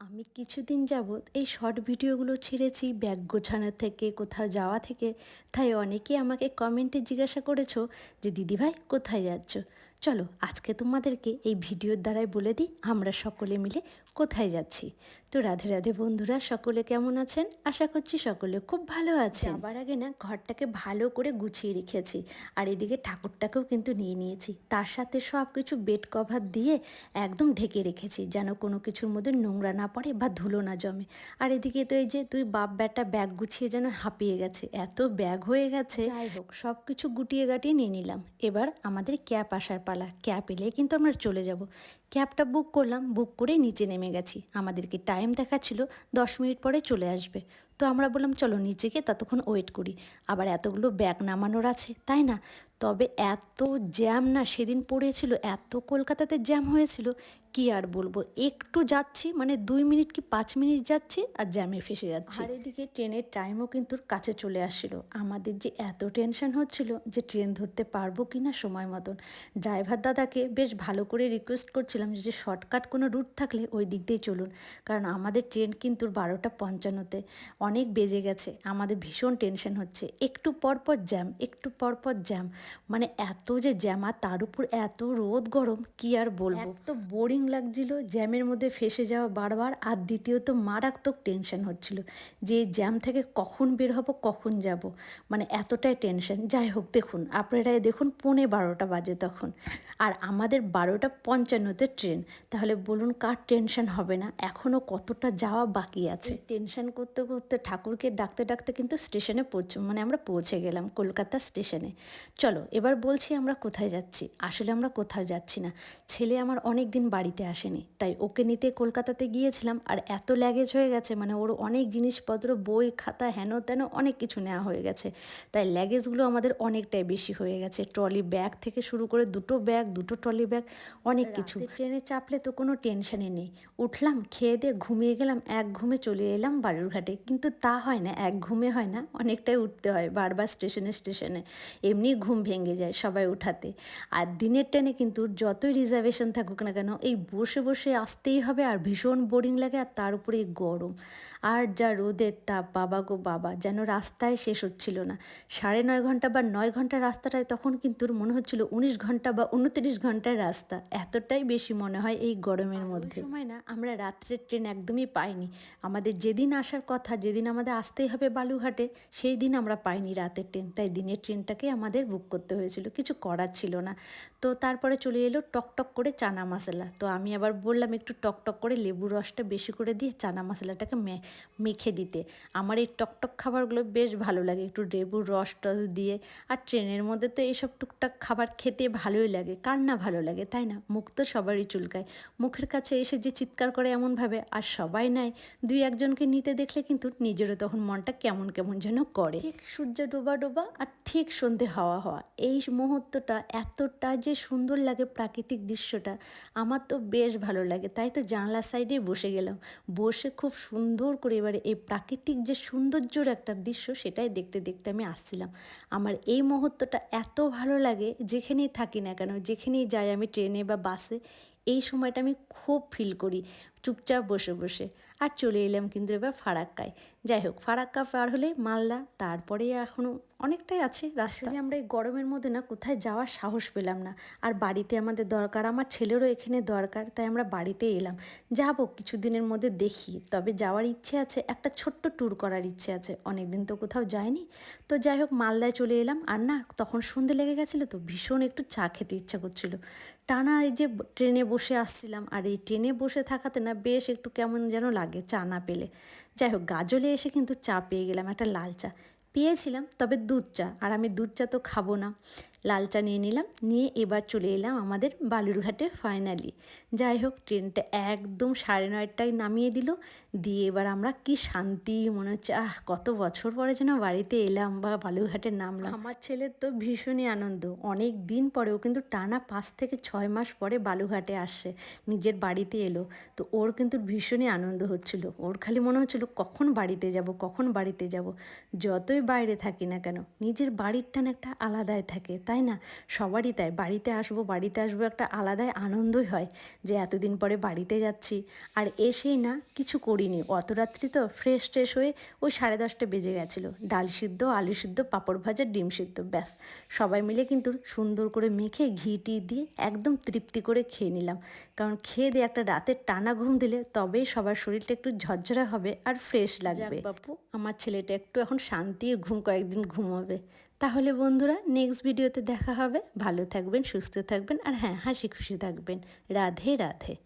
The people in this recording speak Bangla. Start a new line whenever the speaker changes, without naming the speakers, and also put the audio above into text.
আমি কিছুদিন যাবৎ এই শর্ট ভিডিওগুলো ছেড়েছি ব্যাগ গোছানো থেকে, কোথাও যাওয়া থেকে। তাই অনেকে আমাকে কমেন্টে জিজ্ঞাসা করেছ যে দিদিভাই কোথায় যাচ্ছ? চলো, আজকে তোমাদেরকে এই ভিডিওর দ্বারাই বলে দিই, আমরা সকলে মিলে কোথায় যাচ্ছি? তো রাধে রাধে বন্ধুরা সকলে কেমন আছেন? আশা করছি সকলে খুব ভালো আছে আবার আগে না ঘরটাকে ভালো করে গুছিয়ে রেখেছি। আর এদিকে ঠাকুরটাকেও কিন্তু নিয়ে নিয়েছি। তার সাথে সব কিছু বেড কভার দিয়ে একদম ঢেকে রেখেছি যেন কোনো কিছুর মধ্যে নোংরা না পড়ে বা ধুলো না জমে। আর এদিকে তো এই যে তুই বাপ ব্যাটা ব্যাগ গুছিয়ে যেন হাঁপিয়ে গেছে। এত ব্যাগ হয়ে গেছে। যাই হোক। সব কিছু গুটিয়ে গাটিয়ে নিয়ে নিলাম। এবার আমাদের ক্যাব আসার পালা। ক্যাব এলে কিন্তু আমরা চলে যাব। ক্যাবটা বুক করলাম বুক করে নিচে নেমে গেছি। আমাদেরকে টাইম দেখাচ্ছিল দশ মিনিট পরে চলে আসবে। তো আমরা বললাম, চলো নিচে গিয়ে ততক্ষণ ওয়েট করি। আবার এতগুলো ব্যাগ নামানোর আছে, তাই না? তবে এত জ্যাম না, সেদিন পড়েছিল, এত কলকাতাতে জ্যাম হয়েছিল, কি আর বলব? একটু যাচ্ছি মানে দুই মিনিট কি পাঁচ মিনিট যাচ্ছি, আর জ্যামে ফেসে যাচ্ছি। আর এদিকে ট্রেনের টাইমও কিন্তু কাছে চলে আসছিল। আমাদের যে এত টেনশন হচ্ছিল যে ট্রেন ধরতে পারব কি না সময় মতন। ড্রাইভার দাদাকে বেশ ভালো করে রিকোয়েস্ট করছিলাম যে শর্টকাট কোনো রুট থাকলে ওই দিক দিয়ে চলুন। কারণ আমাদের ট্রেন কিন্তু বারোটা পঞ্চান্নতে। অনেক বেজে গেছে আমাদের ভীষণ টেনশন হচ্ছে। একটু পর পর জ্যাম একটু পর পর জ্যাম মানে এত যে জ্যাম আর তার উপর এত রোদ গরম কি আর বলব? তো বোরিং লাগছিল জ্যামের মধ্যে ফেসে যাওয়া বারবার আর দ্বিতীয়ত মারাত্মক টেনশন হচ্ছিল। যে জ্যাম থেকে কখন বের হব কখন যাব? মানে এতটাই টেনশন যাই হোক দেখুন আপনারাই দেখুন পৌনে বারোটা বাজে তখন। আর আমাদের বারোটা পঞ্চান্নতে ট্রেন তাহলে বলুন কার টেনশন হবে না? এখনও কতটা যাওয়া বাকি আছে? টেনশন করতে করতে ঠাকুরকে ডাকতে ডাকতে কিন্তু স্টেশনে পৌঁছ মানে আমরা পৌঁছে গেলাম কলকাতা স্টেশনে। চলো, এবার বলছি আমরা কোথায় যাচ্ছি। আসলে আমরা কোথাও যাচ্ছি না। ছেলে আমার অনেক দিন বাড়িতে আসেনি, তাই ওকে নিতে কলকাতাতে গিয়েছিলাম আর এত ল্যাগেজ হয়ে গেছে মানে ওর অনেক জিনিসপত্র, বই, খাতা, হেন তেন অনেক কিছু নেওয়া হয়ে গেছে। তাই ল্যাগেজগুলো আমাদের অনেকটাই বেশি হয়ে গেছে। ট্রলি ব্যাগ থেকে শুরু করে দুটো ব্যাগ দুটো ট্রলি ব্যাগ অনেক কিছু। ট্রেনে চাপলে তো কোনো টেনশনই নেই। উঠলাম, খেয়ে দিয়ে ঘুমিয়ে গেলাম, এক ঘুমে চলে এলাম বালুরঘাটে। কিন্তু তা হয় না এক ঘুমে হয় না অনেকটাই উঠতে হয় বারবার স্টেশনে স্টেশনে। এমনি ঘুম ভেঙে যায় সবাই উঠাতে। আর দিনের ট্রেনে কিন্তু যতই রিজার্ভেশন থাকুক না কেন এই বসে বসে আসতেই হবে আর ভীষণ বোরিং লাগে আর তার উপরে গরম। আর যা রোদের তাপ বাবা গো বাবা যেন রাস্তায় শেষ হচ্ছিল না। সাড়ে নয় ঘণ্টা বা নয় ঘণ্টা রাস্তাটায় তখন কিন্তু মনে হচ্ছিল উনিশ ঘণ্টা বা উনত্রিশ ঘণ্টার রাস্তা। এতটাই বেশি মনে হয় এই গরমের মধ্যে। সময় না আমরা রাত্রের ট্রেন একদমই পাইনি। আমাদের যেদিন আসার কথা যেদিন আমাদের আসতেই হবে বালুঘাটে সেই দিন আমরা পাইনি রাতের ট্রেন। তাই দিনের ট্রেনটাকে আমাদের বুক করতে হয়েছিল। কিছু করার ছিল না। তো তারপরে চলে এলো টকটক করে চানা মশলা। তো আমি আবার বললাম একটু টকটক করে লেবুর রসটা বেশি করে দিয়ে চানা মশলাটাকে মেখে দিতে। আমার এই টকটক খাবারগুলো বেশ ভালো লাগে। একটু লেবুর রস টস দিয়ে। আর ট্রেনের মধ্যে তো এইসব টুকটাক খাবার খেতে ভালোই লাগে। কার না ভালো লাগে, তাই না? মুখ তো সবারই চুলকায়। মুখের কাছে এসে যে চিৎকার করে এমনভাবে, আর সবাই নাই। দুই একজনকে নিতে দেখলে কিন্তু নিজেরও তখন মনটা কেমন কেমন যেন করে। ঠিক সূর্য ডোবা ডোবা আর ঠিক সন্ধে হাওয়া হওয়া। এই মুহূর্তটা এতটা যে সুন্দর লাগে প্রাকৃতিক দৃশ্যটা, আমার তো বেশ ভালো লাগে। তাই তো জানলা সাইডে বসে গেলাম। বসে খুব সুন্দর করে এবারে এই প্রাকৃতিক যে সৌন্দর্যর একটা দৃশ্য সেটাই দেখতে দেখতে আমি আসছিলাম। আমার এই মুহূর্তটা এত ভালো লাগে যেখানেই থাকি না কেন, যেখানেই যাই আমি ট্রেনে বা বাসে, এই সময়টা আমি খুব ফিল করি। চুপচাপ বসে বসে। আর চলে এলাম কিন্তু এবার ফারাক্কায়। যাই হোক ফারাক্কা পার হলে মালদা তারপরে এখনও অনেকটাই আছে রাস্তায় আমরা এই গরমের মধ্যে না কোথায় যাওয়ার সাহস পেলাম না। আর বাড়িতে আমাদের দরকার, আমার ছেলেরও এখানে দরকার, তাই আমরা বাড়িতে এলাম। যাব কিছুদিনের মধ্যে দেখি, তবে যাওয়ার ইচ্ছে আছে, একটা ছোট্ট ট্যুর করার ইচ্ছে আছে। অনেকদিন তো কোথাও যায়নি তো যাই হোক, মালদায় চলে এলাম। আর না, তখন সন্ধে লেগে গেছিল তো ভীষণ একটু চা খেতে ইচ্ছা করছিল। টানা এই যে ট্রেনে বসে আসছিলাম, আর এই ট্রেনে বসে থাকাতে না বেশ একটু কেমন যেন লাগে চা না পেলে। যাই হোক, গাজলে এসে কিন্তু চা পেয়ে গেলাম, একটা লাল চা। পেয়েছিলাম তবে দুধ চা আর আমি দুধ চা তো খাব না। লাল চা নিয়ে নিলাম, নিয়ে এবার চলে এলাম আমাদের বালুরঘাটে ফাইনালি যাই হোক, ট্রেনটা একদম সাড়ে নয়টায় নামিয়ে দিল। দিয়ে এবার আমরা কি শান্তি, মনে হচ্ছে, আহ, কত বছর পরে যেন বাড়িতে এলাম বা বালুরঘাটে নামলাম। আমার ছেলের তো ভীষণই আনন্দ। অনেক দিন পরেও কিন্তু টানা পাঁচ থেকে ছয় মাস পরে বালুঘাটে আসছে নিজের বাড়িতে এলো। তো ওর কিন্তু ভীষণই আনন্দ হচ্ছিল। ওর খালি মনে হচ্ছিল, কখন বাড়িতে যাব, কখন বাড়িতে যাব? যতই বাইরে থাকি না কেন, নিজের বাড়ির টান একটা আলাদাই থাকে। তাই তাই না? সবারই তাই। বাড়িতে আসব বাড়িতে আসব একটা আলাদাই আনন্দই হয় যে এতদিন পরে বাড়িতে যাচ্ছি। আর এসেই না কিছু করিনি। অত রাত্রি তো ফ্রেশ ট্রেশ হয়ে ওই সাড়ে দশটা বেজে গেছিল। ডাল সিদ্ধ আলু সিদ্ধ পাঁপড় ভাজা ডিম সিদ্ধ ব্যাস। সবাই মিলে কিন্তু সুন্দর করে মেখে ঘি টি দিয়ে একদম তৃপ্তি করে খেয়ে নিলাম। কারণ খেয়ে দিয়ে একটা রাতের টানা ঘুম দিলে তবেই সবার শরীরটা একটু ঝরঝরা হবে আর ফ্রেশ লাগবে। বাপু আমার ছেলেটা একটু এখন শান্তির ঘুম কয়েকদিন ঘুমোবে। তাহলে বন্ধুরা নেক্সট ভিডিওতে দেখা হবে। ভালো থাকবেন, সুস্থ থাকবেন, আর হ্যাঁ হাসি খুশি থাকবেন। রাধে রাধে।